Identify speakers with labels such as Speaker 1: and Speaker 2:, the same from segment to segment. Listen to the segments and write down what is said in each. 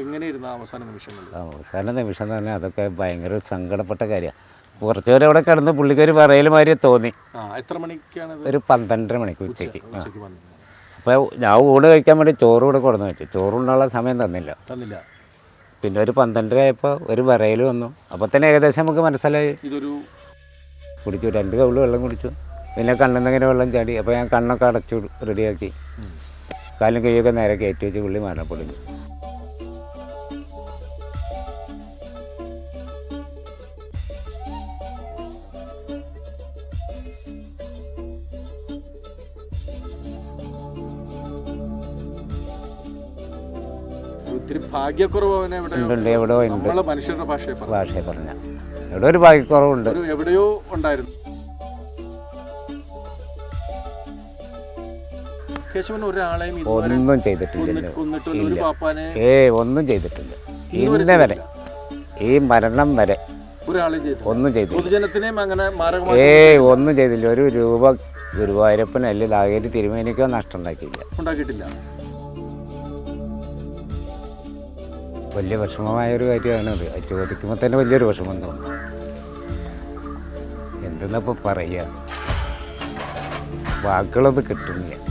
Speaker 1: എങ്ങനെയായിരുന്നു അവസാന നിമിഷങ്ങൾ
Speaker 2: അവസാന നിമിഷം തന്നെ അതൊക്കെ ഭയങ്കര സങ്കടപ്പെട്ട കാര്യമാണ്. കുറച്ചുപേരെ അവിടെ കിടന്ന് പുള്ളിക്കൊരു പറയൽ മാതിരി തോന്നി.
Speaker 1: എത്ര മണിക്കാണ്
Speaker 2: ഒരു പന്ത്രണ്ടര മണിക്ക് ഉച്ചയ്ക്ക്. അപ്പോൾ ഞാൻ ഊണ് കഴിക്കാൻ വേണ്ടി ചോറ് കൂടെ കൊടുന്ന് വെച്ചു. ചോറുണ്ടുള്ള സമയം തന്നില്ല.
Speaker 1: തന്നില്ല.
Speaker 2: പിന്നെ ഒരു പന്ത്രണ്ടര ആയപ്പോൾ ഒരു വിറയൽ വന്നു. അപ്പോൾ തന്നെ ഏകദേശം നമുക്ക് മനസ്സിലായി.
Speaker 1: ഇതൊരു
Speaker 2: കുടിച്ചു. രണ്ട് കവിൾ വെള്ളം കുടിച്ചു. പിന്നെ കണ്ണെന്നിങ്ങനെ വെള്ളം ചാടി. അപ്പോൾ ഞാൻ കണ്ണൊക്കെ അടച്ചു റെഡിയാക്കി. കാലും കൈയൊക്കെ നേരെ കയറ്റി വെച്ച് പുള്ളി മരണപ്പൊളിഞ്ഞു
Speaker 1: ഒത്തിരി ഭാഗ്യക്കുറവ് അവനെ
Speaker 2: ഉണ്ട് എവിടെയോ ഉണ്ട്.
Speaker 1: നമ്മളെ മനുഷ്യരുടെ ഭാഷയെ പറഞ്ഞു.
Speaker 2: ഭാഷയെ പറഞ്ഞ. എവിടെ ഒരു ഭാഗ്യക്കുറവുണ്ട്.
Speaker 1: ഒരു എവിടെയോ ഉണ്ടായിരുന്നു. കേശവൻ ഒരാളെയും ഇതുവരെ
Speaker 2: ഒന്നും ചെയ്തിട്ടില്ല
Speaker 1: കൊന്നിട്ടില്ല ഒരു പാപ്പാനെ
Speaker 2: ഏ ഒന്നും ചെയ്തിട്ടില്ല. ഇന്ന് വരെ ഈ മരണം വരെ
Speaker 1: ഒരാളെയും ചെയ്തു
Speaker 2: ഒന്നും ചെയ്തില്ല
Speaker 1: പൊതുജനത്തിനെയും അങ്ങനെ മാരകമായി
Speaker 2: ഏയ് ഒന്നും ചെയ്തില്ല. ഒരു രൂപ ഗുരുവായൂരപ്പനല്ലേ ലാഗേരി തിരുമേനിക്കോ നഷ്ടം ഉണ്ടാക്കിയില്ല
Speaker 1: ഉണ്ടാക്കിയിട്ടില്ല.
Speaker 2: വലിയ വിഷമമായൊരു കാര്യമാണ് അത് ചോദിക്കുമ്പോൾ തന്നെ വലിയൊരു വിഷമം തോന്നും. എന്തെന്നപ്പോൾ പറയുക വാക്കുകളൊന്നും കിട്ടുന്നില്ല.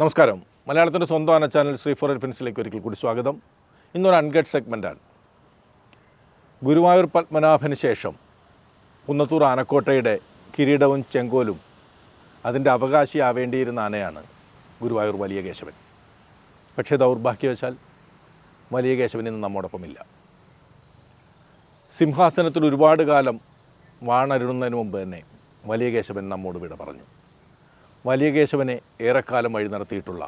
Speaker 1: നമസ്കാരം. മലയാളത്തിന്റെ സ്വന്തം ആന ചാനൽ ശ്രീ ഫോർ എൻഫിൻസിലേക്ക് ഒരിക്കൽ കൂടി സ്വാഗതം. ഇന്നൊരു അൺഗഡ് സെഗ്മെന്റാണ് ഗുരുവായൂർ പത്മനാഭന് ശേഷം കുന്നത്തൂർ ആനക്കോട്ടയുടെ കിരീടവും ചെങ്കോലും അതിന്റെ അവകാശിയാവേണ്ടിയിരുന്ന ആനയാണ് ഗുരുവായൂർ വലിയ കേശവൻ പക്ഷേ ദൗർഭാഗ്യവശാൽ വലിയ കേശവൻ ഇന്ന് നമ്മോടൊപ്പമില്ല. സിംഹാസനത്തിൽ ഒരുപാട് കാലം വാണരുന്നതിന് മുമ്പ് തന്നെ വലിയ കേശവൻ നമ്മോട് വിട പറഞ്ഞു. വലിയ കേശവനെ ഏറെക്കാലം വഴി നടത്തിയിട്ടുള്ള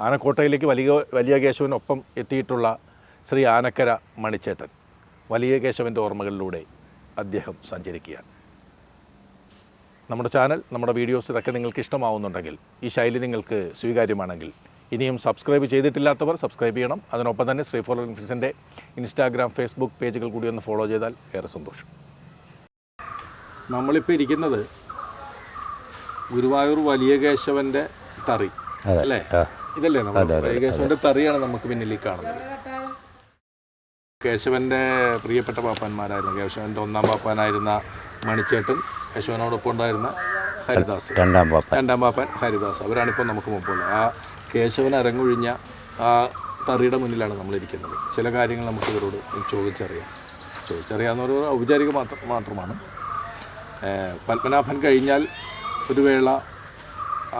Speaker 1: ആനക്കോട്ടയിലേക്ക് വലിയ വലിയ കേശവനൊപ്പം എത്തിയിട്ടുള്ള ശ്രീ ആനക്കര മണിച്ചേട്ടൻ. വലിയ കേശവന്റെ ഓർമ്മകളിലൂടെ അദ്ദേഹം സഞ്ചരിക്കുകയാണ്. നമ്മുടെ ചാനൽ നമ്മുടെ വീഡിയോസ് ഇതൊക്കെ നിങ്ങൾക്ക് ഇഷ്ടമാവുന്നുണ്ടെങ്കിൽ ഈ ശൈലി നിങ്ങൾക്ക് സ്വീകാര്യമാണെങ്കിൽ ഇനിയും സബ്സ്ക്രൈബ് ചെയ്തിട്ടില്ലാത്തവർ സബ്സ്ക്രൈബ് ചെയ്യണം. അതിനൊപ്പം തന്നെ ശ്രീ ഫോർ ഇൻഫിസിന്റെ ഇൻസ്റ്റാഗ്രാം ഫേസ്ബുക്ക് പേജുകൾ കൂടി ഒന്ന് ഫോളോ ചെയ്താൽ ഏറെ സന്തോഷം. നമ്മളിപ്പോൾ ഇരിക്കുന്നത് ഗുരുവായൂർ വലിയ കേശവന്റെ തറി അല്ലേ? ഇതല്ലേ നമ്മൾ വലിയ കേശവന്റെ തറിയാണ് നമുക്ക് പിന്നിലേക്ക് കാണുന്നത്. കേശവന്റെ പ്രിയപ്പെട്ട പാപ്പാന്മാരായിരുന്നു. കേശവന്റെ ഒന്നാം പാപ്പാനായിരുന്ന മണിച്ചേട്ടൻ കേശവനോടൊപ്പം ഉണ്ടായിരുന്ന ഹരിദാസ്.
Speaker 2: രണ്ടാം പാപ്പ
Speaker 1: രണ്ടാം പാപ്പൻ ഹരിദാസ്. അവരാണിപ്പോൾ നമുക്ക് മുമ്പുള്ളത് ആ കേശവൻ അരങ്ങൊഴിഞ്ഞ ആ തറിയുടെ മുന്നിലാണ് നമ്മളിരിക്കുന്നത്. ചില കാര്യങ്ങൾ നമുക്ക് ഇവരോട് ചോദിച്ചറിയാം. ചോദിച്ചറിയാവുന്ന ഒരു ഔപചാരിക മാത്രം മാത്രമാണ്. പത്മനാഭൻ കഴിഞ്ഞാൽ ഒരു വേള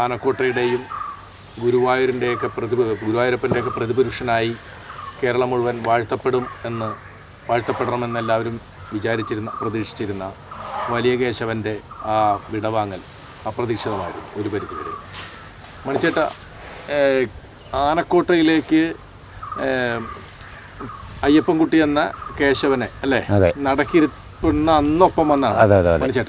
Speaker 1: ആനക്കോട്ടയുടെയും ഗുരുവായൂരിന്റെയൊക്കെ പ്രതിപ ഗുരുവായൂരപ്പന്റെയൊക്കെ പ്രതിപുരുഷനായി കേരളം മുഴുവൻ വാഴ്ത്തപ്പെടും എന്ന് വാഴ്ത്തപ്പെടണമെന്ന് എല്ലാവരും വിചാരിച്ചിരുന്ന പ്രതീക്ഷിച്ചിരുന്ന വലിയ കേശവന്റെ ആ വിടവാങ്ങൽ അപ്രതീക്ഷിതമായിരുന്നു ഒരു പരിധിവരെ. മണിച്ചേട്ട ആനക്കോട്ടയിലേക്ക് അയ്യപ്പൻകുട്ടി എന്ന കേശവനെ അല്ലേ. നടക്കിരുത്തുന്ന അന്നൊപ്പം വന്നാണ് മണിച്ചേട്ട.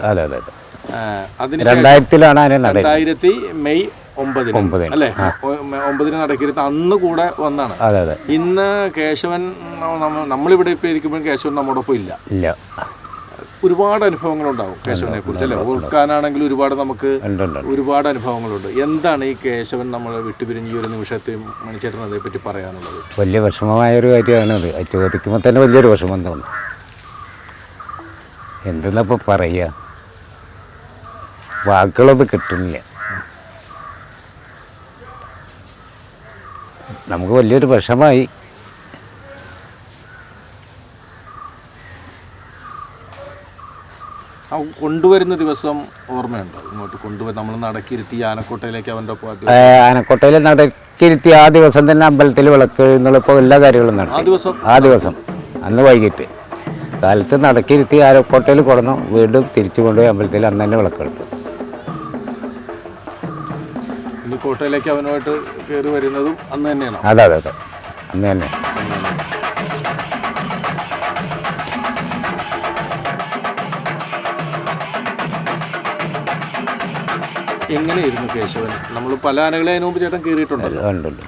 Speaker 2: രണ്ടായിരത്തിലാണ്
Speaker 1: രണ്ടായിരത്തി മെയ് ഒമ്പതിന്. അല്ലേ? ഒമ്പതിന് നടക്കരുത്. അന്ന് കൂടെ വന്നാണ്.
Speaker 2: അതെ അതെ.
Speaker 1: ഇന്ന് കേശവൻ നമ്മ- നമ്മളിവിടെ ഇപ്പൊ ഇരിക്കുമ്പോൾ കേശവൻ നമ്മോടൊപ്പം ഇല്ല.
Speaker 2: ഇല്ല.
Speaker 1: ഒരുപാട് അനുഭവങ്ങൾ അനുഭവങ്ങളുണ്ടാവും കേശവനെ കുറിച്ച് അല്ലെ? ഓർക്കാനാണെങ്കിൽ ഒരുപാട് നമുക്ക് ഒരുപാട് അനുഭവങ്ങളുണ്ട്. എന്താണ് ഈ കേശവൻ നമ്മൾ വിട്ടുപിരിഞ്ഞ ഈ ഒരു നിമിഷത്തെ മണിച്ചേട്ടൻ പറ്റി പറയാനുള്ളത്?
Speaker 2: വലിയ വിഷമമായ ഒരു കാര്യമാണ് അത്. അത് ചോദിക്കുമ്പോൾ തന്നെ വലിയൊരു വിഷമം തോന്നും. എന്തെന്നപ്പോൾ പറയുക വാക്കുകളൊന്നും കിട്ടുന്നില്ല. നമുക്ക് വലിയൊരു വിഷമായി.
Speaker 1: ആ കൊണ്ടുവരുന്ന ദിവസം ഓർമ്മയുണ്ടോ? ഇങ്ങോട്ട് കൊണ്ടുവന്ന് നമ്മൾ നടക്കിരുത്തി ആനക്കോട്ടയിലേക്ക് അവന്റെ ഒപ്പം
Speaker 2: ആനക്കോട്ടയിൽ നടക്കിരുത്തി ആ ദിവസം തന്നെ അമ്പലത്തിൽ വിളക്ക് എന്നുള്ളപ്പോൾ എല്ലാ കാര്യങ്ങളും
Speaker 1: ആ
Speaker 2: നടത്തി
Speaker 1: ദിവസം?
Speaker 2: ആ ദിവസം. അന്ന് വൈകിട്ട്. കാലത്ത് നടക്കിരുത്തി ആനക്കോട്ടയിൽ കൊടുന്നു. വീണ്ടും തിരിച്ചു കൊണ്ടുപോയി അമ്പലത്തിൽ അന്ന് തന്നെ വിളക്കെടുത്തു.
Speaker 1: കോട്ടയിലേക്ക് അവനുമായിട്ട് കയറി വരുന്നതും അന്ന് തന്നെയാണ്?
Speaker 2: അതെ അതെ അതെ. അന്ന് തന്നെ.
Speaker 1: എങ്ങനെയായിരുന്നു കേശവൻ? നമ്മൾ പല ആനകളെ അതിനു മുമ്പ് ചേട്ടൻ കയറിയിട്ടുണ്ടല്ലോ.
Speaker 2: ഉണ്ട് ഉണ്ട്.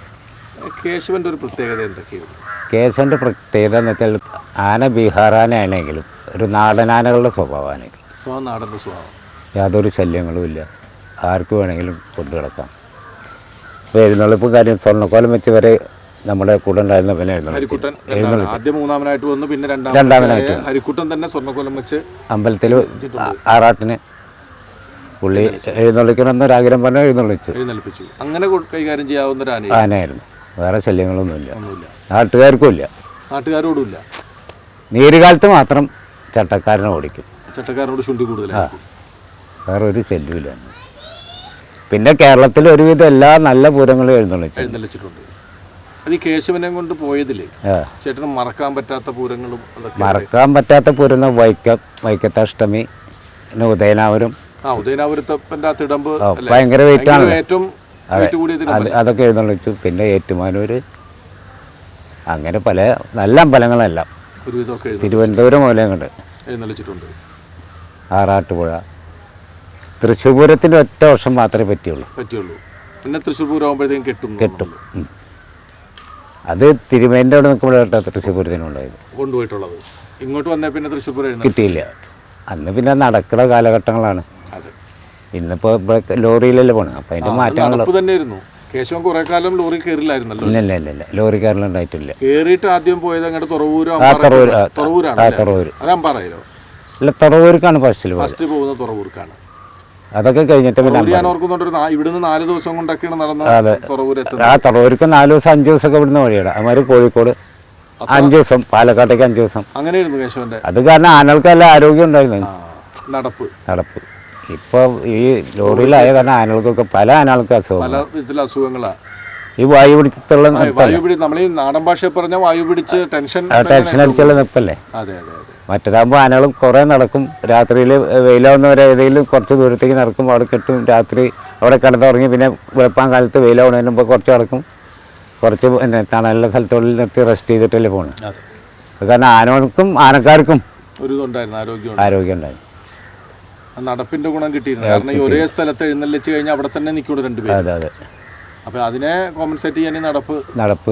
Speaker 1: കേശവന്റെ ഒരു പ്രത്യേകത എന്തൊക്കെയായിരുന്നു?
Speaker 2: കേശവന്റെ പ്രത്യേകത എന്ന് വെച്ചാൽ ആന ബീഹാർ ആനയാണെങ്കിലും ഒരു നാടനാനകളുടെ
Speaker 1: സ്വഭാവമാണെങ്കിലും. നാടന്റെ സ്വഭാവം.
Speaker 2: യാതൊരു ശല്യങ്ങളും ഇല്ല. ആർക്ക് വേണമെങ്കിലും കൊണ്ടു കിടക്കാം എഴുന്നള്ളിപ്പ് കാര്യം സ്വർണക്കോലം വെച്ച് വരെ നമ്മുടെ കൂടെ ഉണ്ടായിരുന്ന പിന്നെ എഴുന്നള്ളിച്ചു.
Speaker 1: ഹരിക്കുട്ടൻ രണ്ടാമൻ. ആദ്യം മൂന്നാമനായിട്ട് വന്നു പിന്നെ
Speaker 2: രണ്ടാമനായിട്ട്
Speaker 1: ഹരിക്കുട്ടൻ തന്നെ സ്വർണക്കോലം വെച്ച്
Speaker 2: അമ്പലത്തിൽ ആറാട്ടിന് പുള്ളി എഴുന്നള്ളിക്കണമെന്നൊരാഗ്രഹം പറഞ്ഞാൽ എഴുന്നള്ളിച്ചു.
Speaker 1: അങ്ങനെ കൈകാര്യം ചെയ്യാവുന്ന ഒരു ആനയും.
Speaker 2: ആനയായിരുന്നു. വേറെ ശല്യങ്ങളൊന്നുമില്ല.
Speaker 1: ഇല്ല
Speaker 2: നാട്ടുകാർക്കും ഇല്ല
Speaker 1: നാട്ടുകാരോടും ഇല്ല
Speaker 2: നീരുകാലത്ത് മാത്രം ചട്ടക്കാരനെ ഓടിക്കും.
Speaker 1: ചട്ടക്കാരനോട് ശുണ്ടി കൂടുതൽ
Speaker 2: വേറെ ഒരു ശല്യമില്ല പിന്നെ കേരളത്തിൽ ഒരുവിധം എല്ലാ നല്ല പൂരങ്ങളും എഴുന്നള്ളിച്ചു
Speaker 1: എഴുന്നള്ളിച്ചിട്ടുണ്ട്. അത് ഈ കേശവനെ കൊണ്ട് പോയതിൽ
Speaker 2: ആ.
Speaker 1: ചേട്ടന് മറക്കാൻ പറ്റാത്ത പൂരങ്ങളും
Speaker 2: മറക്കാൻ പറ്റാത്ത പൂരം വൈക്കം വൈക്കത്തഷ്ടമി പിന്നെ ഉദയനാപുരം
Speaker 1: ആ ഉദയനാപുരത്തപ്പന്റെ ആ തിടമ്പ്
Speaker 2: ഭയങ്കര വെയിറ്റാണ്
Speaker 1: ആണ് ഏറ്റവും വെയിറ്റ്
Speaker 2: അതൊക്കെ എഴുന്നള്ളിച്ചു. പിന്നെ ഏറ്റുമാനൂർ അങ്ങനെ പല നല്ല അമ്പലങ്ങളെല്ലാം. തിരുവനന്തപുരം മുതലേ കണ്ട്
Speaker 1: എഴുന്നള്ളിച്ചിട്ടുണ്ട്.
Speaker 2: ആറാട്ടുപുഴ. തൃശ്ശൂർ പൂരത്തിന്റെ ഒറ്റ വർഷം മാത്രമേ പറ്റിയുള്ളൂ.
Speaker 1: പറ്റുള്ളൂ പിന്നെ തൃശ്ശൂർ പൂരം ആകുമ്പോഴത്തേക്കും കെട്ടും.
Speaker 2: കെട്ടും ഉം. അത് തിരുമേന്റെ അവിടെ നിൽക്കുമ്പോൾ കേട്ടോ തൃശ്ശൂപൂരത്തിനുണ്ടായത്
Speaker 1: കൊണ്ടുപോയിട്ടുള്ളത്. ഇങ്ങോട്ട് വന്നാൽ പിന്നെ തൃശ്ശൂർ പൂരം എഴുന്നള്ളി
Speaker 2: കിട്ടിയില്ല. അന്ന് പിന്നെ നടക്കുന്ന കാലഘട്ടങ്ങളാണ്.
Speaker 1: അതെ.
Speaker 2: ഇന്നിപ്പോൾ ലോറിയിലല്ലേ പോണേ. അപ്പം അതിന്റെ മാറ്റങ്ങൾ
Speaker 1: നടപ്പ് തന്നെയായിരുന്നു. കേശവൻ കുറെ കാലം ലോറി കയറില്ലായിരുന്നല്ലോ.
Speaker 2: ഇല്ല ഇല്ല ഇല്ല ഇല്ല. ലോറിക്കാരിലുണ്ടായിട്ടില്ല
Speaker 1: കേറിയിട്ട് ആദ്യം പോയത് അങ്ങോട്ട് തുറവൂരോ
Speaker 2: ആ തുറവൂർ ആ,
Speaker 1: തുറവൂരാണ്
Speaker 2: ആ?
Speaker 1: അത് അമ്പാറയിലോ?
Speaker 2: അല്ല തുറവൂർക്കാണ് ഫസ്റ്റിൽ പോയത്.
Speaker 1: ഫസ്റ്റ് പോകുന്നത് തുറവൂർക്കാണ്.
Speaker 2: അതൊക്കെ കഴിഞ്ഞിട്ട് പിന്നെ
Speaker 1: ഇവിടുന്ന് നാല് ദിവസം കൊണ്ടൊക്കെയാണ്
Speaker 2: ആ തുറവൂർക്ക് നാല് ദിവസം അഞ്ച് ദിവസമൊക്കെ ഇവിടുന്ന് വഴിയാണ് അതുമാതിരി കോഴിക്കോട് അഞ്ച് ദിവസം പാലക്കാട്ടേക്ക് അഞ്ച് ദിവസം.
Speaker 1: അങ്ങനെയായിരുന്നു കേശവന്റെ.
Speaker 2: അത് കാരണം ആനകൾക്ക് നല്ല ആരോഗ്യം ഉണ്ടായിരുന്നു.
Speaker 1: നടപ്പ്.
Speaker 2: നടപ്പ്. ഇപ്പോൾ ഈ ലോറിയിലായ കാരണം ആനകൾക്കൊക്കെ പല ആനകൾക്കും അസുഖം
Speaker 1: പല വിധത്തിലുള്ള അസുഖങ്ങളാ.
Speaker 2: ഈ വായു പിടിച്ചുള്ള
Speaker 1: നമ്മൾ ഈ നാടൻ പറഞ്ഞ വായു പിടിച്ച് ടെൻഷൻ
Speaker 2: ടെൻഷൻ അടിച്ചുള്ള നിപ്പല്ലേ മറ്റേതാകുമ്പോൾ ആനകളും കുറേ നടക്കും. രാത്രിയിൽ വെയിലാവുന്നവരെ ഏതെങ്കിലും കുറച്ച് ദൂരത്തേക്ക് നടക്കും അവിടെ കെട്ടും. രാത്രി അവിടെ കിടന്നുറങ്ങി പിന്നെ വെളുപ്പാൻ കാലത്ത് വെയിലാവുന്നതിന് മുമ്പ് കുറച്ച് നടക്കും. കുറച്ച് പിന്നെ തണലുള്ള സ്ഥലത്തുള്ളിൽ നിർത്തി റെസ്റ്റ് ചെയ്തിട്ടല്ലേ പോകണം കാരണം ആനകൾക്കും ആനക്കാർക്കും
Speaker 1: ഒരു ഇതുണ്ടായിരുന്നു ആരോഗ്യം
Speaker 2: ആരോഗ്യം ഉണ്ടായി
Speaker 1: നടപ്പിന്റെ ഗുണം കിട്ടിയിരുന്നു. കാരണം ഈ ഒരേ സ്ഥലത്ത് എഴുന്നള്ളിച്ച് കഴിഞ്ഞാൽ അവിടെ തന്നെ നിൽക്കൂടെ രണ്ടുപേരും.
Speaker 2: അതെ അതെ.
Speaker 1: അപ്പൊ അതിനെ കോമ്പൻസേറ്റ് ചെയ്യാൻ നടപ്പ്
Speaker 2: നടപ്പ്.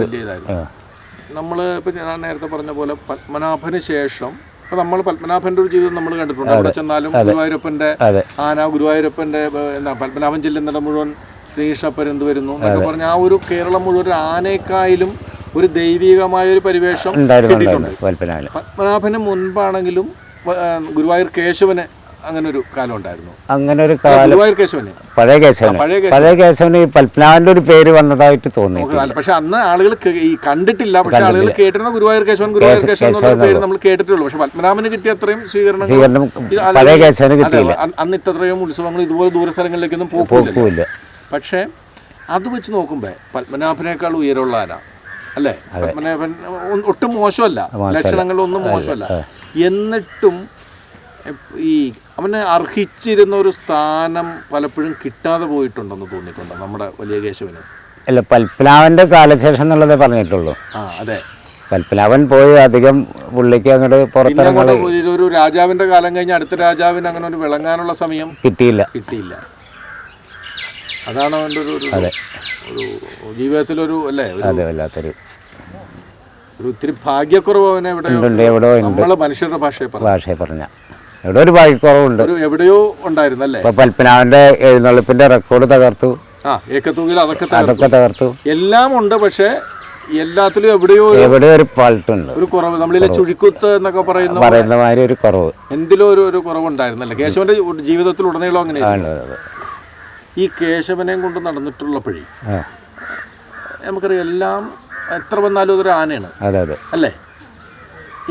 Speaker 1: നമ്മൾ ഇപ്പം ഞാൻ നേരത്തെ പറഞ്ഞ പോലെ പത്മനാഭന് ശേഷം ഇപ്പൊ നമ്മൾ പത്മനാഭന്റെ ഒരു ജീവിതം നമ്മൾ കണ്ടിട്ടുണ്ട്. അവിടെ ചെന്നാലും ഗുരുവായൂരപ്പന്റെ ആന ഗുരുവായൂരപ്പന്റെ എന്താ പത്മനാഭൻ ചെല്ലുന്നിടം മുഴുവൻ ശ്രീകൃഷ്ണപ്പൻ എന്ത് വരുന്നു എന്നൊക്കെ പറഞ്ഞ ആ ഒരു കേരളം മുഴുവൻ ഒരു ആനയെക്കായാലും ഒരു ദൈവികമായ ഒരു പരിവേഷം പത്മനാഭന് മുൻപാണെങ്കിലും ഗുരുവായൂർ കേശവന് അങ്ങനെ ഒരു കാലം ഉണ്ടായിരുന്നു.
Speaker 2: അങ്ങനെ ഒരു കാലം പഴയ കേശവന്.
Speaker 1: പഴയ
Speaker 2: കേശവന്. ഈ പത്മനാഭന്റെ ഒരു പേര് വന്നതായിട്ട് തോന്നി.
Speaker 1: പക്ഷെ അന്ന് ആളുകൾ ഈ കണ്ടിട്ടില്ല. പക്ഷെ ആളുകൾ കേട്ടിരുന്ന ഗുരുവായൂർ കേശവൻ ഗുരുവായൂർ കേശവൻ പേര് നമ്മൾ കേട്ടിട്ടുള്ളൂ. പക്ഷെ പത്മനാഭന് കിട്ടിയ അത്രയും
Speaker 2: സ്വീകരണം
Speaker 1: സ്വീകരണം
Speaker 2: പഴയ കേശവന് കിട്ടിയില്ല.
Speaker 1: അന്ന് ഇത്രയും ഉത്സവങ്ങൾ ഇതുപോലെ ദൂരസ്ഥലങ്ങളിലേക്കൊന്നും
Speaker 2: പോകില്ല
Speaker 1: പക്ഷെ അത് വെച്ച് നോക്കുമ്പോൾ പത്മനാഭനേക്കാൾ ഉയരമുള്ള ആരാ? അല്ലേ? പത്മനാഭൻ ഒട്ടും മോശമല്ല. ലക്ഷണങ്ങളൊന്നും മോശമല്ല. എന്നിട്ടും ഈ അവന് അർഹിച്ചിരുന്ന ഒരു സ്ഥാനം പലപ്പോഴും കിട്ടാതെ പോയിട്ടുണ്ടെന്ന് തോന്നിയിട്ടുണ്ടോ നമ്മുടെ വലിയ കേശവന്.
Speaker 2: അല്ല പത്മനാഭന്റെ കാലശേഷം എന്നുള്ളതേ പറഞ്ഞിട്ടുള്ളൂ.
Speaker 1: ആ അതെ.
Speaker 2: പത്മനാഭൻ പോയി അധികം പുള്ളിക്ക് അങ്ങോട്ട്
Speaker 1: പുറത്തിറങ്ങി ഒരു- രാജാവിന്റെ കാലം കഴിഞ്ഞ് അടുത്ത രാജാവിന് അങ്ങനെ ഒരു വിളങ്ങാനുള്ള സമയം
Speaker 2: കിട്ടിയില്ല.
Speaker 1: കിട്ടിയില്ല. അതാണ് അവന്റെ ഒരു ഒരു- ഒരു ജീവിതത്തിലൊരു അല്ലേ? ഒരു
Speaker 2: അതെ വല്ലാത്തൊരു
Speaker 1: ഒരു ഇത്തിരി ഭാഗ്യക്കുറവ് അവനെ ഇവിടെ
Speaker 2: ഉണ്ട് എവിടെയോ ഉണ്ട്.
Speaker 1: നമ്മളെ മനുഷ്യരുടെ ഭാഷയെ പറഞ്ഞു.
Speaker 2: ഭാഷയെ പറഞ്ഞ. എവിടെ ഒരു ഭാഗ്യക്കുറവുണ്ട്.
Speaker 1: കുറവുണ്ട് എവിടെയോ ഉണ്ടായിരുന്നല്ലേ? പൽപ്പനാവിന്റെ
Speaker 2: ഇപ്പൊ എഴുന്നള്ളിപ്പിന്റെ റെക്കോർഡ് തകർത്തു.
Speaker 1: അതൊക്കെ തകർത്തു.
Speaker 2: അതൊക്കെ തകർത്തു.
Speaker 1: എല്ലാം ഉണ്ട് പക്ഷേ എല്ലാത്തിലും എവിടെയോ എവിടെയോ
Speaker 2: എവിടെ ഒരു പാൾട്ടുണ്ട്
Speaker 1: ഒരു കുറവ്. നമ്മളിലെ ചുഴിക്കുത്ത് എന്നൊക്കെ പറയുന്ന
Speaker 2: പറയുന്ന മാതിരി ഒരു കുറവ്.
Speaker 1: എന്തിലോ ഒരു ഒരു കുറവുണ്ടായിരുന്നല്ലേ? കേശവന്റെ ജീവിതത്തിൽ ഉടനീളം അങ്ങനെ. ഈ കേശവനെ കൊണ്ട് നടന്നിട്ടുള്ള
Speaker 2: പഴി
Speaker 1: നമുക്കറിയാം എല്ലാം എത്ര വന്നാലും അതൊരു ആനയാണ്.
Speaker 2: അതെ അതെ.
Speaker 1: അല്ലേ?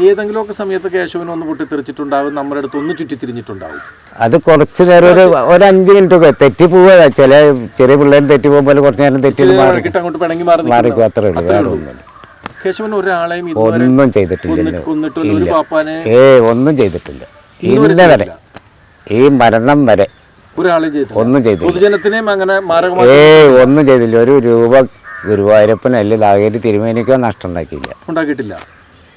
Speaker 1: ഏതെങ്കിലുമൊക്കെ സമയത്ത് കേശവൻ ഒന്ന് പൊട്ടിത്തെറിച്ചിട്ടുണ്ടാവും നമ്മുടെ അടുത്ത് ഒന്ന് ചുറ്റിത്തിരിഞ്ഞിട്ടുണ്ടാവും.
Speaker 2: അത് കുറച്ച് നേരം ഒരു ഒരു അഞ്ച് മിനിറ്റ് ഒക്കെ തെറ്റി പോവുക. ചില ചെറിയ പിള്ളേർ തെറ്റി പോകുമ്പോൾ കുറച്ച് നേരം തെറ്റി
Speaker 1: വഴക്കിട്ട് അങ്ങോട്ട് പിണങ്ങി മാറി
Speaker 2: മാറിക്കും. അത്രേ ഉള്ളൂ.
Speaker 1: കേശവൻ ഒരാളെയും
Speaker 2: ഒന്നും ചെയ്തിട്ടില്ല.
Speaker 1: കൊന്നിട്ട് കൊന്നിട്ടില്ല ഒരു പാപ്പാനെ
Speaker 2: ഏ ഒന്നും ചെയ്തിട്ടില്ല.
Speaker 1: ഇന്ന വരെ.
Speaker 2: ഈ മരണം വരെ ഒന്നും ചെയ്തില്ല.
Speaker 1: അങ്ങനെ
Speaker 2: ഏ ഒന്നും ചെയ്തില്ല. ഒരു രൂപ ഗുരുവായൂരപ്പൻ അല്ലെ ലാകേരി തിരുമേനിക്കോ നഷ്ടം ഉണ്ടാക്കിയില്ല.
Speaker 1: ഉണ്ടാക്കിയിട്ടില്ല.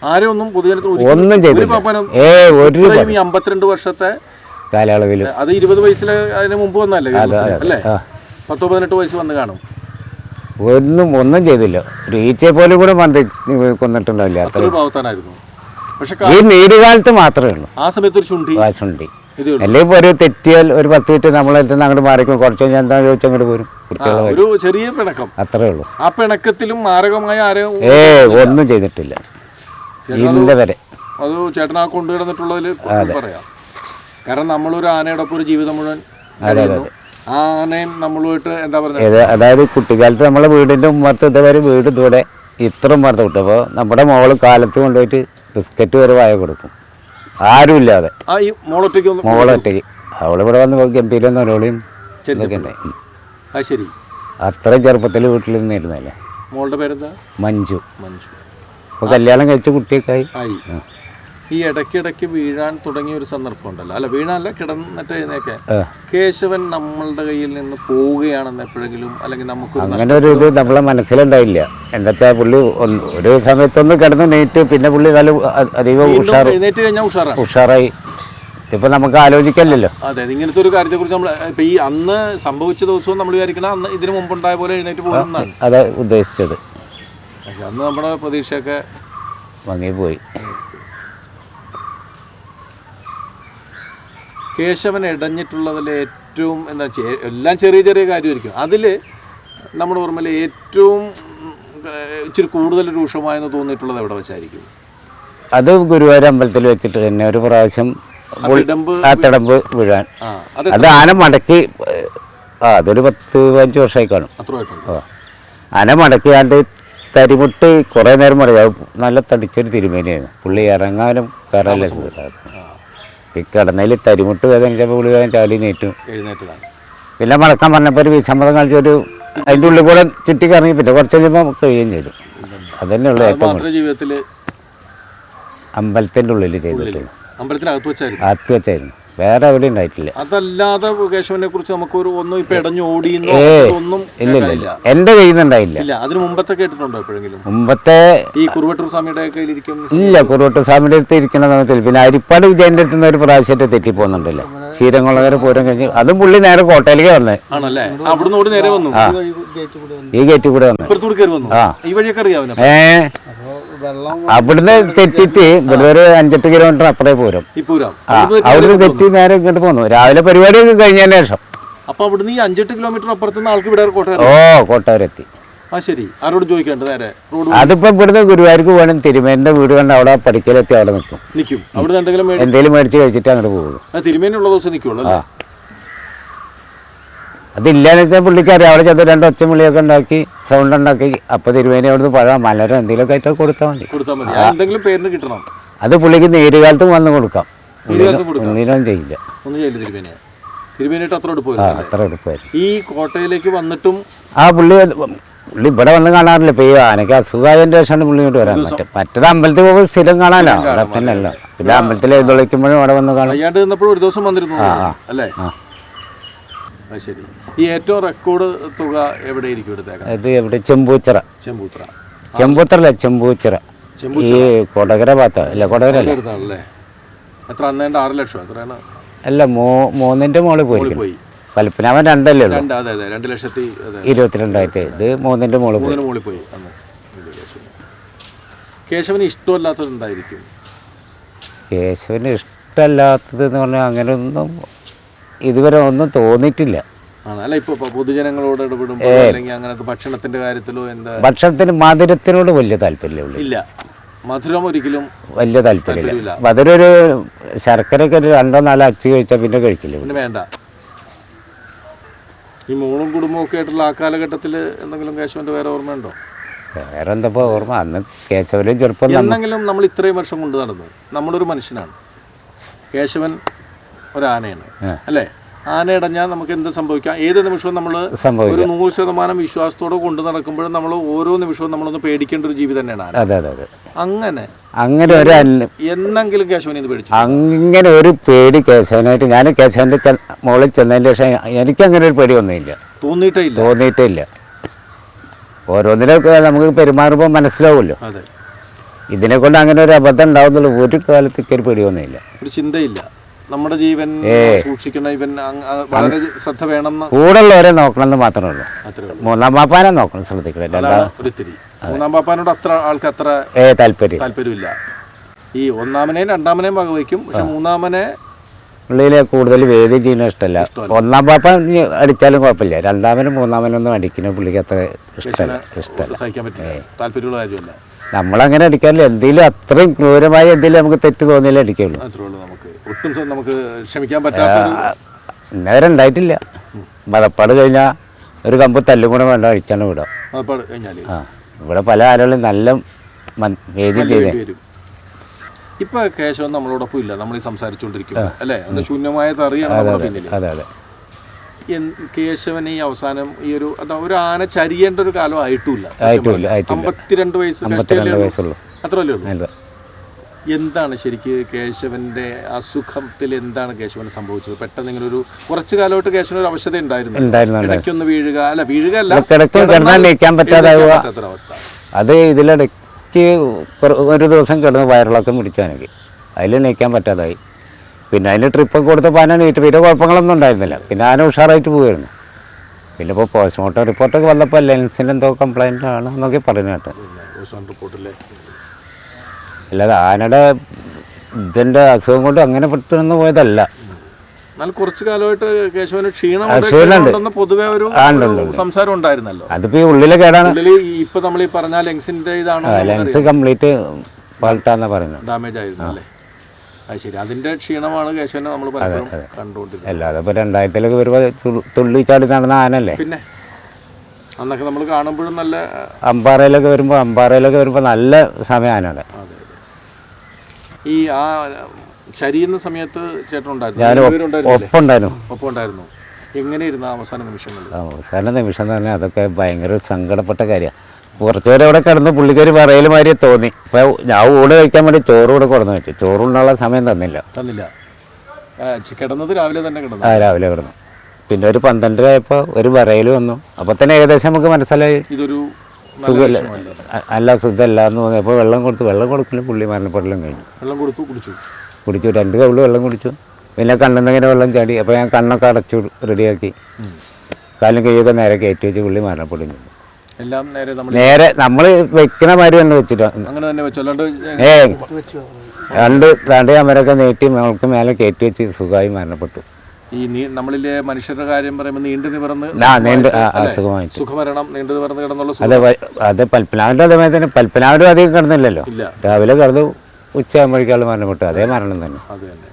Speaker 1: ആരും ഒന്നും പൊതുജനത്തിന് ഒരിക്കലും-
Speaker 2: ഒന്നും ചെയ്തില്ല.
Speaker 1: അമ്പത്തിരണ്ട് വർഷത്തെ
Speaker 2: കാലയളവിൽ
Speaker 1: അത് ഇരുപത് വയസ്സിൽ അതിന് മുമ്പ് വന്നല്ലേ അല്ലേ. പത്തോ പതിനെട്ട് വയസ്സ് വന്ന് കാണും.
Speaker 2: ഒന്നും ഒന്നും ചെയ്തില്ല. ഒരു ഈച്ചയെ പോലും കൂടെ മന്ത്രി കൊന്നിട്ടുണ്ടാവില്ല. ഈ നീരുകാലത്ത് മാത്രമേ ഉള്ളൂ.
Speaker 1: ആ സമയത്ത് ഒരു
Speaker 2: ചുണ്ടി.
Speaker 1: ആ ചുണ്ടി.
Speaker 2: അല്ലെങ്കിൽ ഇപ്പോൾ ഒരു തെറ്റിയാൽ ഒരു പത്ത് മിനിറ്റ് നമ്മളെടുത്ത് അങ്ങോട്ട് മാറിക്കും. കുറച്ച് ഞാൻ എന്താ ചോദിച്ചാൽ അങ്ങോട്ട് പോരും
Speaker 1: ഒരു ചെറിയ പിണക്കം.
Speaker 2: അത്രേ ഉള്ളൂ.
Speaker 1: ആ പിണക്കത്തിലും മാരകമായ ആരെയും
Speaker 2: ഏ ഒന്നും ചെയ്തിട്ടില്ല. ഇന്ന വരെ.
Speaker 1: അത് ചേട്ടൻ ആ കൊണ്ടുകിടന്നിട്ടുള്ളതിൽ പറയാം. കാരണം നമ്മളൊരു ആനയുടെ ഒപ്പം ഒരു ജീവിതം മുഴുവൻ. ആനയും നമ്മളുമായിട്ട് എന്താ പറയുക
Speaker 2: അതായത് കുട്ടിക്കാലത്ത് നമ്മളെ വീടിന്റെ ഉമ്മർത്ത് ഇതുവരെ വീട് ഇതുവരെ ഇത്ര ഉമ്മർത്ത് കിട്ടും അപ്പോൾ നമ്മുടെ മോൾ കാലത്ത് കൊണ്ടുപോയിട്ട് ബിസ്ക്കറ്റ് വരെ വായ കൊടുക്കും. ആരുമില്ലാതെ
Speaker 1: ആ ഈ മോളൊറ്റയ്ക്ക്
Speaker 2: അവളിവിടെ വന്ന് ഗംഭീരം നൊരോളിയും
Speaker 1: ശരി.
Speaker 2: അത്രയും ചെറുപ്പത്തിൽ വീട്ടിലിരുന്നിരുന്നല്ലേ?
Speaker 1: മോളുടെ പേരെന്താ?
Speaker 2: മഞ്ജു.
Speaker 1: മഞ്ജു.
Speaker 2: ഇപ്പോൾ കല്യാണം കഴിച്ച കുട്ടിയൊക്കെ ആയി.
Speaker 1: ഈ ഇടയ്ക്കിടയ്ക്ക് വീഴാൻ തുടങ്ങിയ ഒരു സന്ദർഭം ഉണ്ടല്ലോ. അല്ല വീഴാനല്ല കിടന്നിട്ട് എഴുന്നേക്കെ കേശവൻ നമ്മളുടെ കയ്യിൽ നിന്ന് പോവുകയാണെന്ന് എപ്പോഴെങ്കിലും അല്ലെങ്കിൽ നമുക്ക്
Speaker 2: അങ്ങനെ ഒരു ഇത് നമ്മളെ മനസ്സിലുണ്ടായില്ല. എന്താ വെച്ചാൽ പുള്ളി ഒരു സമയത്തൊന്ന് കിടന്ന് നീറ്റ് പിന്നെ പുള്ളി നല്ല അധികം ഉഷാർ
Speaker 1: എഴുന്നേറ്റ് കഴിഞ്ഞാൽ ഉഷാറാണ്.
Speaker 2: ഉഷാറായി. ഇതിപ്പോ നമുക്ക് ആലോചിക്കല്ലോ
Speaker 1: അതെ ഇങ്ങനത്തെ ഒരു കാര്യത്തെ കുറിച്ച് നമ്മൾ ഇപ്പൊ ഈ അന്ന് സംഭവിച്ച ദിവസവും നമ്മൾ വിചാരിക്കണം അന്ന് ഇതിനു മുമ്പുണ്ടായ പോലെ എഴുന്നേറ്റ് പോകുന്നതാണ്
Speaker 2: അതെ ഉദ്ദേശിച്ചത്.
Speaker 1: അന്ന് നമ്മുടെ പ്രതീക്ഷയൊക്കെ
Speaker 2: വാങ്ങിപ്പോയി
Speaker 1: കേശവൻ ഇടഞ്ഞിട്ടുള്ളതിൽ ഏറ്റവും എന്താ എല്ലാം ചെറിയ ചെറിയ കാര്യമായിരിക്കും. അതിൽ നമ്മുടെ ഓർമ്മയിൽ ഏറ്റവും ഇച്ചിരി കൂടുതൽ രൂക്ഷമായെന്ന് തോന്നിയിട്ടുള്ളത് എവിടെ വെച്ചായിരിക്കും?
Speaker 2: അത് ഗുരുവായൂർ അമ്പലത്തിൽ വെച്ചിട്ട് തന്നെ ഒരു പ്രാവശ്യം ആ തിടമ്പ് വീഴാൻ.
Speaker 1: അത്
Speaker 2: ആന മടക്കി ആ അതൊരു പത്ത് പതിനഞ്ച് വർഷമായി കാണും.
Speaker 1: ആന
Speaker 2: മടക്കി ആന മടക്കിയാണ്ട് തരിമുട്ട് കുറേ നേരം പറയാം നല്ല തടിച്ചൊരു തിരുമേനിയാണ് പുള്ളി ഇറങ്ങാനും കയറല്ലേ ഈ കിടന്നതിൽ തരിമുട്ട് വേദനിച്ചപ്പോൾ പുള്ളി വേഗം ചാലി നീറ്റും പിന്നെ മടക്കാൻ പറഞ്ഞപ്പോൾ ഒരു വിസമ്മതം കാണിച്ചൊരു അതിന്റെ ഉള്ളിൽ കൂടെ ചുറ്റി കറങ്ങി പിന്നെ കുറച്ച് കഴിയുമ്പോൾ കഴിയുകയും ചെയ്തു. അതന്നെ ഉള്ളു ഏറ്റവും
Speaker 1: ജീവിതത്തിൽ
Speaker 2: അമ്പലത്തിന്റെ ഉള്ളിൽ ചെയ്തിട്ടുള്ളൂ.
Speaker 1: അമ്പലത്തിനകത്ത് വെച്ചായിരുന്നു.
Speaker 2: വേറെ എവിടെ ഉണ്ടായിട്ടില്ല.
Speaker 1: അതല്ലാതെ കേശവനെ കുറിച്ച് നമുക്കൊരു ഒന്നും ഇപ്പൊ ഇടഞ്ഞു
Speaker 2: ഓടി
Speaker 1: ഒന്നും
Speaker 2: ഇല്ല എന്റെ കയ്യിൽ നിന്നുണ്ടായില്ല
Speaker 1: അതിന് മുമ്പത്തെ കേട്ടിട്ടുണ്ടോ എപ്പോഴെങ്കിലും?
Speaker 2: മുമ്പത്തെ
Speaker 1: ഈ കുറുവട്ടൂർ സ്വാമിയുടെ കയ്യിലിരിക്കും
Speaker 2: ഇല്ല കുറുവട്ടൂർ സ്വാമിയുടെ അടുത്ത് ഇരിക്കുന്ന സമയത്തിൽ പിന്നെ അരിപ്പാട് വിജയന്റെ അടുത്ത് നിന്ന് ഒരു പ്രാവശ്യമായിട്ട് തെറ്റിപ്പോകുന്നുണ്ടല്ലോ ചീരങ്കുളകര പൂരം കഴിഞ്ഞ് അതും പുള്ളി നേരെ കോട്ടയിലേക്ക് വന്നേ.
Speaker 1: ആണല്ലേ? അവിടുന്ന് ഓടി നേരെ വന്നു?
Speaker 2: ഈ ഗേറ്റ് കൂടെ
Speaker 1: വന്നു. ഈ വഴിയൊക്കെ അറിയാവുന്ന
Speaker 2: ഏ? അവിടുന്ന് തെറ്റിട്ട് ഇവിടെ ഒരു അഞ്ചെട്ട് കിലോമീറ്റർ അപ്പുറേ പോരും. അവിടുന്ന് തെറ്റി നേരെ ഇങ്ങോട്ട് പോന്നു. രാവിലെ പരിപാടിയൊക്കെ കഴിഞ്ഞതിന് ശേഷം.
Speaker 1: അപ്പൊ അവിടുന്ന് ഈ അഞ്ചെട്ട് കിലോമീറ്റർ അപ്പുറത്തുനിന്ന് ആൾക്ക് ഇവിടെ കോട്ടയം
Speaker 2: ഓ കോട്ടവരെത്തി
Speaker 1: ആ ശരി. ആരോട് ചോദിക്കണ്ട നേരെ?
Speaker 2: അതിപ്പോ ഇവിടുന്ന് ഗുരുവായൂർക്ക് പോകണം. തിരുമേനിന്റെ വീട് കണ്ട് അവിടെ പഠിക്കലെത്തി അവിടെ നിൽക്കും.
Speaker 1: നിൽക്കും അവിടെ എന്തെങ്കിലും
Speaker 2: മേടിച്ച് കഴിച്ചിട്ട് അങ്ങോട്ട്
Speaker 1: പോകും. ദിവസം നിൽക്കുള്ളൂ
Speaker 2: അതില്ലാന്ന് വെച്ചാൽ പുള്ളിക്കാരി അവിടെ ചെന്ന് രണ്ട് ഒച്ചമുളിയൊക്കെ ഉണ്ടാക്കി സൗണ്ട് ഉണ്ടാക്കി. അപ്പൊ തിരുമേനി അവിടുന്ന് പഴം മലരം എന്തെങ്കിലുമൊക്കെ ആയിട്ട് കൊടുത്താൽ മതി.
Speaker 1: കൊടുത്താൽ മതി. ആ, എന്തെങ്കിലും പേരിന് കിട്ടണം.
Speaker 2: അത് പുള്ളിക്ക് നേരുകാലത്ത് വന്ന് കൊടുക്കാം.
Speaker 1: നീരുകാലത്തും കൊടുക്കാം.
Speaker 2: ഒന്നിനും ചെയ്യില്ല.
Speaker 1: ഒന്നും ചെയ്യില്ല തിരുമേനിയെ. തിരുമേനിയായിട്ട് അത്ര
Speaker 2: ആ
Speaker 1: എടുപ്പില്ല
Speaker 2: അത്ര എടുപ്പായിരുന്നു
Speaker 1: ഈ കോട്ടയിലേക്ക് വന്നിട്ടും
Speaker 2: ആ പുള്ളി പുള്ളി ഇവിടെ വന്ന് കാണാറില്ല. ഇപ്പൊ ഈ ആനയ്ക്ക് അസുഖമായതിന്റെ ശേഷമാണ് പുള്ളി ഇങ്ങോട്ട് വരാൻ പറ്റും മറ്റേത് അമ്പലത്തിൽ പോകുമ്പോൾ സ്ഥിരം കാണാനോ അവിടെ തന്നെയല്ലോ. പിന്നെ അമ്പലത്തിൽ എഴുന്നള്ളിക്കുമ്പോഴും അവിടെ വന്ന് കാണാം.
Speaker 1: വയ്യാണ്ട് നിന്നപ്പോഴും ഒരു ദിവസം വന്നിരുന്നു അല്ലേ. അത് ശരി ഈ ഏറ്റവും റെക്കോർഡ് തുക എവിടെയായിരിക്കും എടുത്തേക്കാം
Speaker 2: ഇത് എവിടെ? ചെമ്പൂച്ചിറ.
Speaker 1: ചെമ്പൂത്ര
Speaker 2: ചെമ്പൂത്തറല്ല? ചെമ്പൂച്ചിറ. ഈ കൊടകര ഭാഗത്ത്. അല്ല കൊടകര അല്ല
Speaker 1: എടുത്താണല്ലേ എത്ര അന്നേണ്ട ആറ് ലക്ഷം. എത്രയാണ്?
Speaker 2: അല്ല മൂ മൂന്നിന്റെ മോളിൽ പോയി
Speaker 1: പോയി.
Speaker 2: പൽപ്പനാവൻ രണ്ടല്ലേ ഉള്ളൂ?
Speaker 1: രണ്ട് അതെ അതെ രണ്ട് ലക്ഷത്തി അതെ
Speaker 2: ഇരുപത്തിരണ്ടായിരത്തി. ഇത് മൂന്നിന്റെ മോളിൽ പോയി.
Speaker 1: മൂന്നിന് മുകളിൽ പോയി. അന്ന് വലിയ കേശവന്. കേശവന് ഇഷ്ടമല്ലാത്തത് എന്തായിരിക്കും?
Speaker 2: കേശവന് ഇഷ്ടമല്ലാത്തത് എന്ന് പറഞ്ഞാൽ അങ്ങനെ ഒന്നും ഇതുവരെ ഒന്നും തോന്നിയിട്ടില്ല.
Speaker 1: അല്ല ഇപ്പൊ പൊതുജനങ്ങളോട് ഇടപെടുമ്പോൾ അല്ലെങ്കിൽ അങ്ങനത്തെ ഭക്ഷണത്തിന്റെ കാര്യത്തിലോ എന്താ?
Speaker 2: ഭക്ഷണത്തിന് മധുരത്തിനോട് വലിയ താല്പര്യമുള്ളൂ
Speaker 1: ഇല്ല. മധുരം ഒരിക്കലും
Speaker 2: വലിയ താല്പര്യമില്ല.
Speaker 1: മധുരം
Speaker 2: മധുരൊരു ശർക്കരയ്ക്ക് ഒരു രണ്ടോ നാലോ അച്ചു കഴിച്ചാൽ പിന്നെ കഴിക്കില്ല
Speaker 1: പിന്നെ വേണ്ട. ഈ മോളും കുടുംബവും ഒക്കെ ആയിട്ടുള്ള ആ കാലഘട്ടത്തിൽ എന്തെങ്കിലും കേശവന്റെ വേറെ ഓർമ്മയുണ്ടോ
Speaker 2: വേറെ എന്തപ്പോ ഓർമ്മ? അന്ന് കേശവനും ചെറുപ്പം
Speaker 1: എന്തെങ്കിലും നമ്മൾ ഇത്രയും വർഷം കൊണ്ട് നടന്നു നമ്മളൊരു മനുഷ്യനാണ്. കേശവൻ ഒരാനയാണ്.
Speaker 2: ആ.
Speaker 1: അല്ലേ? ആന ഇടഞ്ഞാൽ നമുക്ക് എന്ത് സംഭവിക്കാം? ഏത് നിമിഷവും നമ്മൾ ഒരു നൂറ് ശതമാനം വിശ്വാസത്തോടെ കൊണ്ടു നടക്കുമ്പോഴും നമ്മൾ ഓരോ നിമിഷവും നമ്മളൊന്ന് പേടിക്കേണ്ട ഒരു ജീവി തന്നെയാണ്
Speaker 2: അതെ അതെ അതെ.
Speaker 1: അങ്ങനെ
Speaker 2: അങ്ങനെ ഒരു
Speaker 1: എന്നെങ്കിലും കേശവനെ പേടിച്ചു.
Speaker 2: അങ്ങനെ ഒരു പേടി കേശവനായിട്ട് ഞാൻ കേശവന്റെ മുകളിൽ ചെന്നതിന് ശേഷം എനിക്ക് അങ്ങനെ ഒരു പേടി ഒന്നുമില്ല
Speaker 1: തോന്നിയിട്ടേ ഇല്ല.
Speaker 2: തോന്നിയിട്ടേ ഇല്ല. ഓരോന്നിനൊക്കെ നമുക്ക് പെരുമാറുമ്പോൾ മനസ്സിലാവുമല്ലോ. ഇതിനെ കൊണ്ട് അങ്ങനെ ഒരു അബദ്ധം ഉണ്ടാവുന്നുള്ളൂ ഒരു കാലത്തേക്ക് ഒരു പേടിയൊന്നുമില്ല
Speaker 1: ഒരു ചിന്തയില്ല. നമ്മുടെ ജീവൻ സൂക്ഷിക്കണം ഇവൻ വളരെ ശ്രദ്ധ വേണം എന്ന്
Speaker 2: നോക്കണം എന്ന് മാത്രമേ ഉള്ളൂ. മൂന്നാം പാപ്പാനെ നോക്കണം ശ്രദ്ധിക്കണം. രണ്ടാം
Speaker 1: അതാണ് ഒരു മൂന്നാം പാപ്പാനോട് അത്ര ആൾക്ക് അത്ര
Speaker 2: താല്പര്യം.
Speaker 1: താല്പര്യമില്ല. ഈ ഒന്നാമനെയും രണ്ടാമനെയും വകവയ്ക്കും. പക്ഷെ മൂന്നാമനെ
Speaker 2: പുള്ളിയിൽ കൂടുതൽ വേദി ചെയ്യുന്ന ഇഷ്ടമല്ല. ഒന്നാം പാപ്പ അടിച്ചാലും കുഴപ്പമില്ല. രണ്ടാമനും മൂന്നാമനൊന്നും അടിക്കുന്ന പുള്ളിക്ക് അത്ര ഇഷ്ടമല്ല. ഇഷ്ടമല്ല.
Speaker 1: താല്പര്യമുള്ള കാര്യമല്ല.
Speaker 2: നമ്മളങ്ങനെ അടിക്കാറില്ല. എന്തെങ്കിലും അത്രയും ക്രൂരമായ എന്തെങ്കിലും നമുക്ക് തെറ്റ് തോന്നിയാലേ അടിക്കുള്ളൂ
Speaker 1: ഒട്ടും നമുക്ക് ക്ഷമിക്കാൻ പറ്റാത്ത
Speaker 2: ഇന്നേരം ഉണ്ടായിട്ടില്ല. മതപ്പാട് കഴിഞ്ഞാൽ ഒരു കമ്പ് തല്ലും കൂടെ വേണ്ട അടിച്ചാണ്
Speaker 1: ഇവിടെ
Speaker 2: ആ ഇവിടെ പല ആളുകളും നല്ല വേദി ചെയ്തേ.
Speaker 1: ഇപ്പൊ കേശവൻ നമ്മളോടൊപ്പം ഇല്ല. നമ്മൾ ഈ സംസാരിച്ചുകൊണ്ടിരിക്കുക അല്ലേ? ശൂന്യമായ തറിയാണ്
Speaker 2: അതെ അതെ.
Speaker 1: കേശവൻ ഈ അവസാനം ഈ ഒരു ഒരു ആന ചരിയേണ്ട ഒരു കാലം ആയിട്ടുമില്ല അമ്പത്തിരണ്ട് വയസ്സ് അത്രല്ലേ ഉള്ളു? എന്താണ് ശരിക്ക് കേശവന്റെ അസുഖത്തിൽ എന്താണ് കേശവന് സംഭവിച്ചത്? പെട്ടെന്ന് ഇങ്ങനെ ഒരു കുറച്ചു കാലമായിട്ട് കേശവന് ഒരു അവശത ഉണ്ടായിരുന്നു. ഇടയ്ക്കൊന്ന് വീഴുക അല്ല വീഴുക അല്ല പറ്റാത്തൊരവസ്ഥ
Speaker 2: അത് ഇതിലിടയ്ക്ക് ഒരു ദിവസം കിടന്ന് വയറിളക്കം പിടിച്ചു എനിക്ക് അതിൽ നീക്കാൻ പറ്റാതായി. പിന്നെ അതിന് ട്രിപ്പൊക്കെ കൊടുത്തപ്പോൾ അതിനാണ് വീട്ടിൽ പിന്നെ കുഴപ്പങ്ങളൊന്നും ഉണ്ടായിരുന്നില്ല. പിന്നെ ആന ഉഷാറായിട്ട് പോയിരുന്നു പിന്നെ ഇപ്പോൾ പോസ്റ്റ്മോർട്ടം റിപ്പോർട്ടൊക്കെ വന്നപ്പോൾ ലെൻസിന്റെ എന്തോ കംപ്ലൈന്റ് ആണ് എന്നൊക്കെ പറഞ്ഞു കേട്ടോ. അല്ലാതെ ആനയുടെ ഇതിന്റെ അസുഖം കൊണ്ട് അങ്ങനെ പെട്ടെന്ന് പോയതല്ല.
Speaker 1: കുറച്ചു കാലമായിട്ട് കേശവന് ക്ഷീണം
Speaker 2: ക്ഷീണമുണ്ട്.
Speaker 1: ഒരു സംസാരം ഉണ്ടായിരുന്നല്ലോ.
Speaker 2: അതിപ്പോൾ ഈ ഉള്ളിലെ കേടാണ്.
Speaker 1: ഇപ്പൊ നമ്മൾ ഈ പറഞ്ഞ ലെങ്സിന്റെ ഇതാണോ
Speaker 2: ലെൻസ് കംപ്ലീറ്റ് ഫാൾട്ടാന്നാണ് പറഞ്ഞു
Speaker 1: ഡാമേജ് ആയിരുന്നു അല്ലേ? അത് ശരി. അതിന്റെ ക്ഷീണമാണ് കേശവനെ നമ്മൾ പലപ്പോഴും കണ്ടുകൊണ്ടിരുന്നത്.
Speaker 2: അല്ലാതെ ഇപ്പോൾ രണ്ടായിരത്തിലൊക്കെ വരുമ്പോൾ തുള്ളി ചാടി നടന്ന ആനല്ലേ?
Speaker 1: പിന്നെ അന്നൊക്കെ നമ്മൾ കാണുമ്പോഴും നല്ല
Speaker 2: അമ്പാറയിലൊക്കെ വരുമ്പോൾ അമ്പാറയിലൊക്കെ വരുമ്പോൾ നല്ല സമയം ആനയുടെ.
Speaker 1: ഈ ആ ശരിയുന്ന സമയത്ത് ചേട്ടനുണ്ടായിരുന്നു?
Speaker 2: ഒപ്പുണ്ടായിരുന്നു
Speaker 1: എങ്ങനെയായിരുന്നു അവസാന നിമിഷങ്ങളിൽ
Speaker 2: അവസാന നിമിഷം തന്നെ അതൊക്കെ ഭയങ്കര സങ്കടപ്പെട്ട കാര്യമാണ് കുറച്ച് നേരം അവിടെ കിടന്ന് പുള്ളിക്കൊരു പറയൽ മാതിരി തോന്നി. അപ്പൊ ഞാൻ ഊട് കഴിക്കാൻ വേണ്ടി ചോറ് കൂടെ കൊടുന്ന് വെച്ചു. ചോറുണ്ണാനുള്ള സമയം തന്നില്ല.
Speaker 1: തന്നില്ല. കിടന്നത് രാവിലെ തന്നെ കിടന്നു.
Speaker 2: ആ രാവിലെ കിടന്നു. പിന്നെ ഒരു പന്ത്രണ്ടര ആയപ്പോൾ ഒരു പറയൽ വന്നു. അപ്പോൾ തന്നെ ഏകദേശം നമുക്ക് മനസ്സിലായി.
Speaker 1: ഇതൊരു
Speaker 2: സുഖമില്ല? അല്ല? സുഖമല്ല എന്ന് തോന്നി. അപ്പോൾ വെള്ളം കൊടുത്തു. വെള്ളം കൊടുക്കലും പുള്ളി മരണപ്പെടലും കഴിഞ്ഞു.
Speaker 1: വെള്ളം കൊടുത്തു കുടിച്ചു.
Speaker 2: കുടിച്ചു. രണ്ട് കവിൾ വെള്ളം കുടിച്ചു. പിന്നെ കണ്ണെന്നിങ്ങനെ വെള്ളം ചാടി. അപ്പോൾ ഞാൻ കണ്ണൊക്കെ അടച്ചു റെഡിയാക്കി. കാലും കൈയൊക്കെ നേരെ കയറ്റി വെച്ച് പുള്ളി മരണപ്പെടും ചെയ്തു.
Speaker 1: എല്ലാം നേരെ നമ്മൾ
Speaker 2: നേരെ നമ്മൾ വെക്കണ മാതിരി തന്നെ വെച്ചിട്ട്
Speaker 1: അങ്ങനെ തന്നെ വെച്ചു? അല്ലാണ്ട്
Speaker 2: ഏ രണ്ട് രണ്ട് അമരൊക്കെ നീട്ടി നമുക്ക് മേലെ കയറ്റി വെച്ച് സുഖമായി മരണപ്പെട്ടു.
Speaker 1: ഈ നീ നമ്മളിലെ മനുഷ്യരുടെ കാര്യം പറയുമ്പോൾ നീണ്ടു നിവർന്ന് സുഖമരണം നീണ്ടു നിവർന്ന് കിടന്നുള്ള സുഖം.
Speaker 2: അത് പൽപ്പനാവിന്റെ അത് പൽപ്പനാവിന്റെ അതേമാതിരി തന്നെ പൽപ്പനാവിന്റെ അധികം കിടന്നില്ലല്ലോ.
Speaker 1: ഇല്ല.
Speaker 2: രാവിലെ കിടന്നു ഉച്ചയാകുമ്പോഴേക്കും മരണപ്പെട്ടു. അതേ മരണം തന്നെ.
Speaker 1: അത് തന്നെ.